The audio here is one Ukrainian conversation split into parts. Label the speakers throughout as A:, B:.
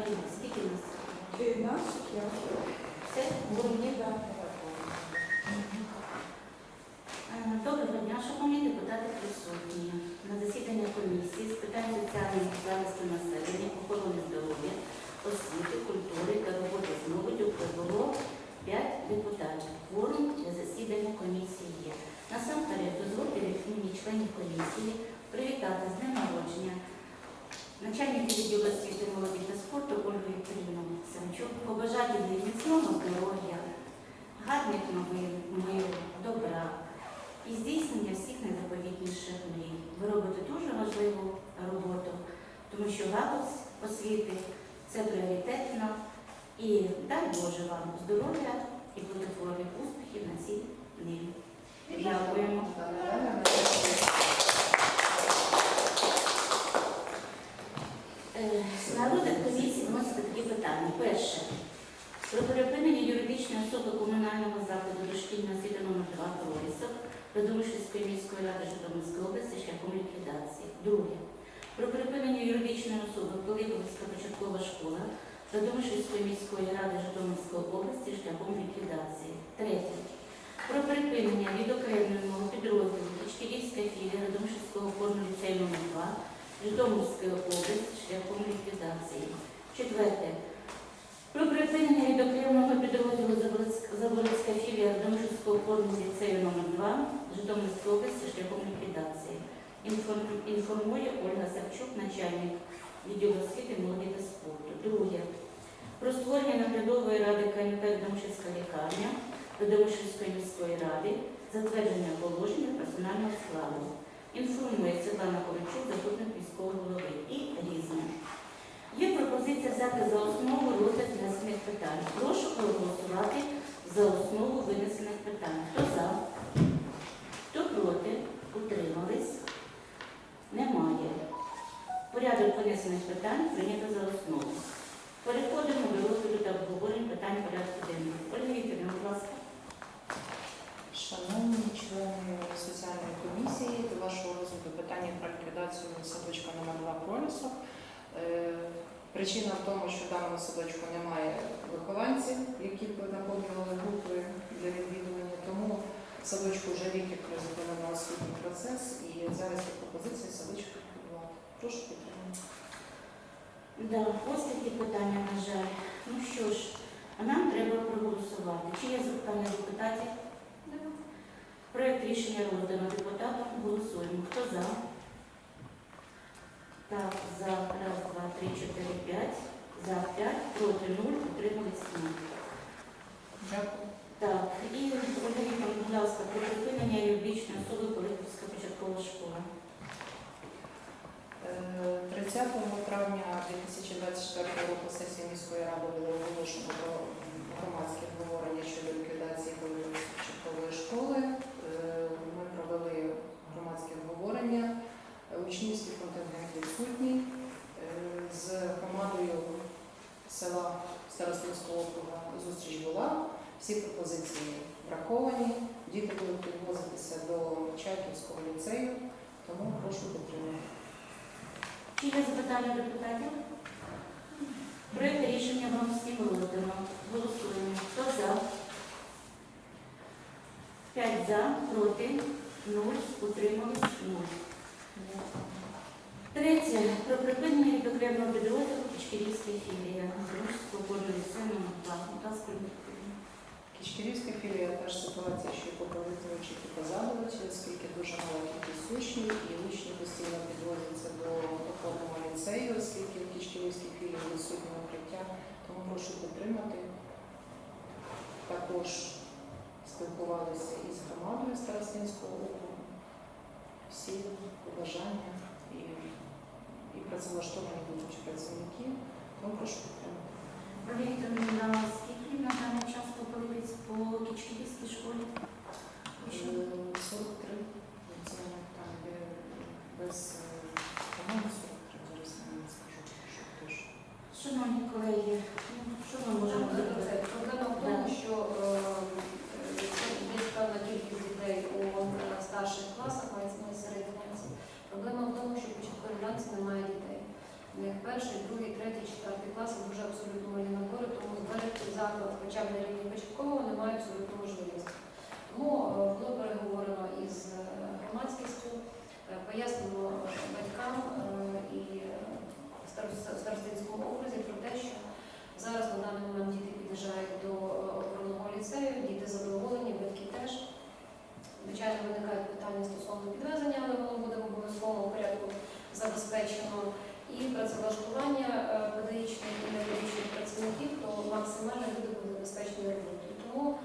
A: Алі, скільки нас?
B: 12 я.
A: Все?
B: Мені, да.
A: Е, Доброго дня, шановні депутати присутні. На засідання комісії з питань соціального захисту населення, охорони здоров'я, освіти, культури та роботи з молоддю прибуло 5 депутатів. Кворум для засідання комісії є. Насамперед, дозвольте від імені членів комісії привітати з днем начальника відділу освіти молоді та спорту Ольгу Вікторівну Самчук, побажати міцного здоров'я, гарних новин, миру, добра і здійснення всіх найзаповітніших мрій. Ви робите дуже важливу роботу, тому що галузь освіти це пріоритетно. І дай Боже вам здоров'я і плодотворних успіхів на цій ниві. Дякуємо. Е, На розгляд комісії вносити такі питання. Перше. Про перепинення юридичної особи комунального закладу дошкільної освіти номер 2 Прорисок Радомишльської міської ради Житомирської області шляхом ліквідації. Друге. Про припинення юридичної особи Пилиповська початкова школа Радомишльської міської ради Житомирської області шляхом ліквідації. Третє. Про припинення відокремленого підрозділу Кичківської філії Радомишльського опорного ліцею номер 2 Житомирської області шляхом ліквідації. Четверте. Про припинення відокремленого підрозділу Заболоцьк- Заболоцька філія Радомишльського опорного ліцею номер 2 Житомирської області шляхом ліквідації. Інформ- Інформує Ольга Савчук, начальник відділу освіти, молоді та спорту. Друге. Про створення наглядової ради КНП Домшівська лікарня Домшівської міської ради, затвердження положення персонального складу. Інформує Світлана Ковальчук, заступник міського голови. І різне. Є пропозиція взяти за основу розгляд внесених питань. Прошу проголосувати за основу винесених питань. Хто за? Хто проти? Утримались? Немає. Порядок винесених питань прийнято за основу. Переходимо до розгляду та обговорення питань порядку денного. Ольга Вікторівна, будь ласка.
B: Шановні члени соціальної комісії, до вашого розгляду питання про ліквідацію садочка номер 2 пролісок. Е, Причина в тому, що в даному садочку немає вихованців, які б наповнювали групи для відвідування. Тому садочку вже рік як призупинено освітній процес і зараз є пропозиція ліквідувати. Прошу підтримати.
A: Да, ось такі питання, на жаль. Ну що ж, а нам треба проголосувати. Чи є запитання депутатів? Проект рішення роздано депутатам. Голосуємо. Хто за? Так, за раз, два, три, чотири, п'ять. За п'ять, проти нуль, утримались нуль.
B: Дякую.
A: Так, і Ольга Вікторівна, будь ласка, про припинення юридичної особи Політівська початкова школа.
B: Міської ради було оголошено про громадське обговорення щодо ліквідації початкової школи. Е, Ми провели громадське обговорення. Учнівський контингент відсутній. Е, З громадою села Старостинського округу зустріч була. Всі пропозиції враховані. Діти будуть підвозитися до Чайківського ліцею, тому прошу підтримати.
A: Чи є запитання депутатів? Проект рішення вам всім володимо. Голосуємо. Хто за? П'ять за, проти, нуль, утримались, нуль. Третє. Про припинення відокремленого підрозділу. Дружського кожного ліцею номер 2. Будь ласка, Ольга
B: філія та ж ситуація, що поповнити вчити позадувати, оскільки дуже мала кількість учнів, і учні постійно підвозяться до опорного ліцею, оскільки в Кічкирівській філії відсутнє укриття. Тому прошу підтримати. Також спілкувалися із громадою Старостинського округу. Всі побажання і, і працевлаштовані будуть працівники. Тому прошу підтримати.
A: Вікторівна, на скільки на даний час по Пилипець по Кічківській школі?
B: 43. Це там, де без е, по-моєму, 43, зараз я не скажу, що теж.
A: Шановні колеги, ну, що ми можемо зробити?
C: Проблема в тому, що е, е, є певна кількість дітей у е, старших класах, мається на середній класі. Проблема в тому, що в початковій ранці немає дітей. У них перший, другий, третій, четвертий класи вже хоча б на рівні початкового, не мають абсолютно можливості. Тому е, було переговорено із е, громадськістю, е, пояснено батькам і старостинському окрузі про те, що зараз на даний момент діти під'їжджають до е, оборонного ліцею, діти задоволені, батьки теж. Звичайно, виникають питання стосовно підвезення, але воно буде в обов'язковому порядку забезпечено. І працевлаштування е, педагогічних і непедагогічних працівників, то максимально люди будуть забезпечені роботою. Тому е,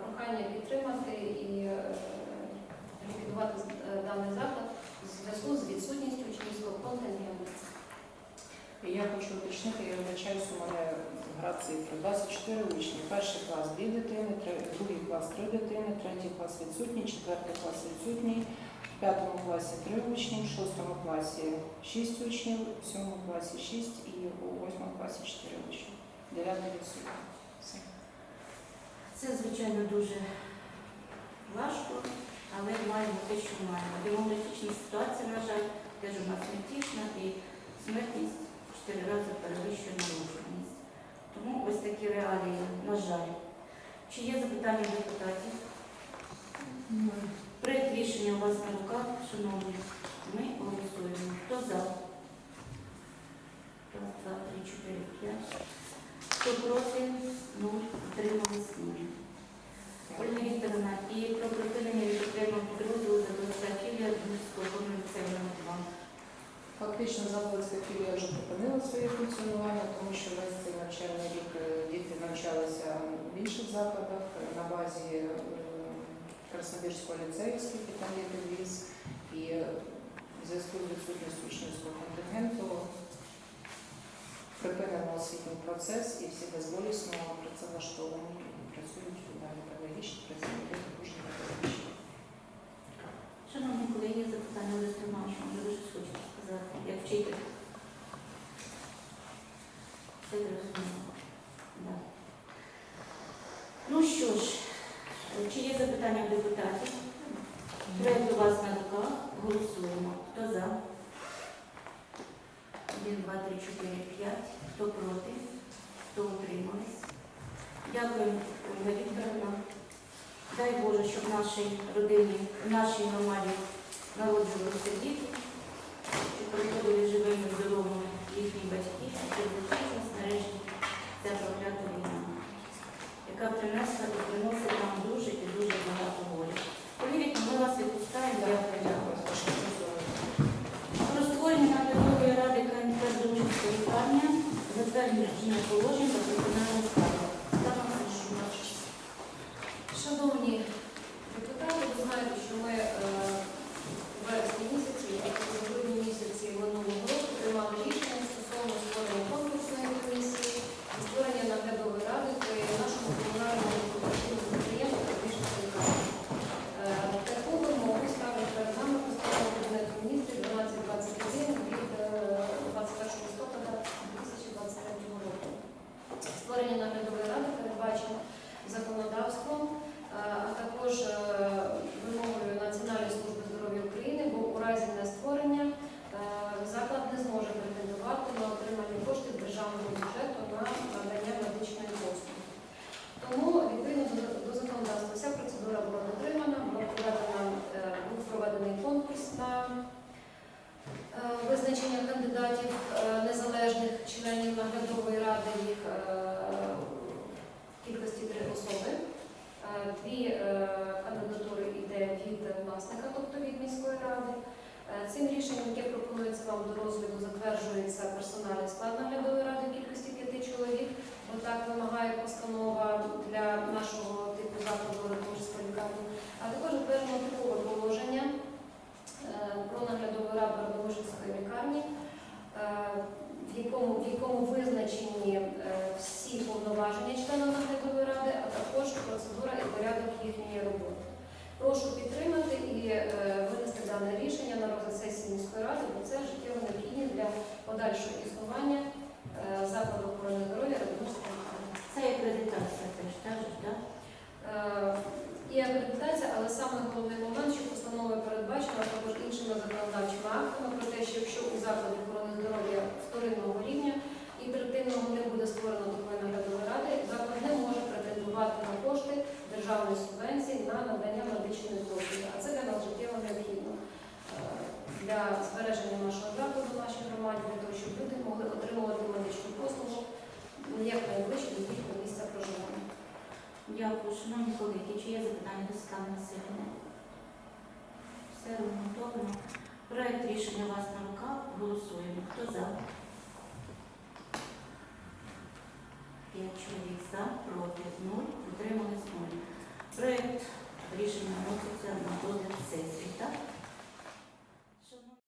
C: прохання підтримати і е, ліквідувати е, даний заклад в зв'язку з відсутністю учнівського контингенту.
B: І Я хочу уточнити, я вибачаюсь, у мене гра цифри. 24 учні, перший клас 2 дитини, другий клас 3 дитини, третій клас відсутній, четвертий клас відсутній, в п'ятому класі 3 учні, в шостому класі 6 учнів, в сьомому класі 6 і у восьмому класі 4 учні. Дев'ятий відсутній. Все.
A: Це, звичайно, дуже важко, але маємо те, що маємо. Демографічна ситуація, на жаль, теж у нас критична і смертність в рази перевищує народжуваність. Тому ось такі реалії, на жаль. Чи є запитання депутатів? Проект рішення у вас на руках, шановні. Ми голосуємо. Хто за? Раз, два, три, чотири, п'ять. Хто проти? Нуль. Утримались нуль. Ольга Вікторовна, і про припинення від окремого підрозділу Дмитрського ліцею номер 2.
B: Фактично Запорізька філія вже припинила своє функціонування, тому що весь цей навчальний рік е, діти навчалися в інших закладах е, на базі е, ліцею, оскільки там є підвіз, і в зв'язку з відсутністю учнівського контингенту припинено освітній процес і всі безболісно працевлаштовані працюють далі педагогічні працівники, дуже педагогічні.
A: Шановні колеги, запитання ви щось хочете сказати, як вчитель? Все зрозуміло. Ну що ж, чи є запитання депутатів? Проект у вас на руках. Голосуємо. Хто за? Один, два, три, чотири, п'ять. Хто проти? Хто утримались? Дякую, Ольга Вікторовна. Дай Боже, щоб нашій родині, нашій громаді народжувалися діти, щоб приходили живими, здоровими їхні батьки, щоб закінчилась нарешті ця проклята війна, яка принесла і приносить нам дуже і дуже багато болі. Повірте, ми вас відпускаємо. Дякую.
B: Дякую. Дякую.
A: Про створення наглядової ради КНП Дружинської лікарня, затвердження положень та кримінальну справу.
C: Шановні депутати, ви знаєте, що ми е, у вересні місяці, а в грудні місяці минулого року приймали рішення стосовно створення конкурсної комісії і створення наглядової ради при нашому комунальному корпоративному підприємстві «Публічна лікарня». Е, Таку вимогу ставить перед нами постанова Кабінету міністрів 1221 від е, 21 листопада 2023 року. Створення наглядової ради передбачено законодавством, е, а також е, вимогою Національної служби здоров'я України, бо у разі нестворення е, заклад не зможе претендувати на отримання коштів державного бюджету на надання медичної послуги. Тому відповідно до, до законодавства вся процедура була дотримана, була проведена, е, був проведений конкурс на е, визначення кандидатів е, незалежних членів наглядової їх е, кількості три особи. Е, Дві е, кандидатури йде від власника, тобто від міської ради. Цим рішенням, яке пропонується вам до розгляду, затверджується персональний склад наглядової ради в кількості п'яти чоловік, бо так вимагає постанова для нашого типу закладу лікарні, а також затверджено типове положення про наглядову раду Радомирської лікарні, в якому, в якому визначені е, всі повноваження членів наглядової ради, а також процедура і порядок їхньої роботи. Прошу підтримати і е, винести дане рішення на розгляд сесії міської ради, бо це життєво необхідність для подальшого існування е, закладу охорони здоров'я Радомирської лікарні.
A: Це і акредитація теж, так? так?
C: Е, І акредитація, але саме головний момент, що постановою передбачено також іншими законодавчими актами про те, що якщо у закладі охорони здоров'я вторинного рівня і третинного не буде створено такої наглядової ради, заклад не може претендувати для збереження нашого закладу в нашій громаді, для того, щоб люди могли отримувати медичну послугу якнайближче до їхнього місця проживання.
A: Дякую, шановні колеги. Чи є запитання сильне. Все ремонтовано. Проект рішення у вас на руках. Голосуємо. Хто за? П'ять чоловік за, проти, нуль, утримались нуль. Проект рішення вноситься на розгляд сесії, так?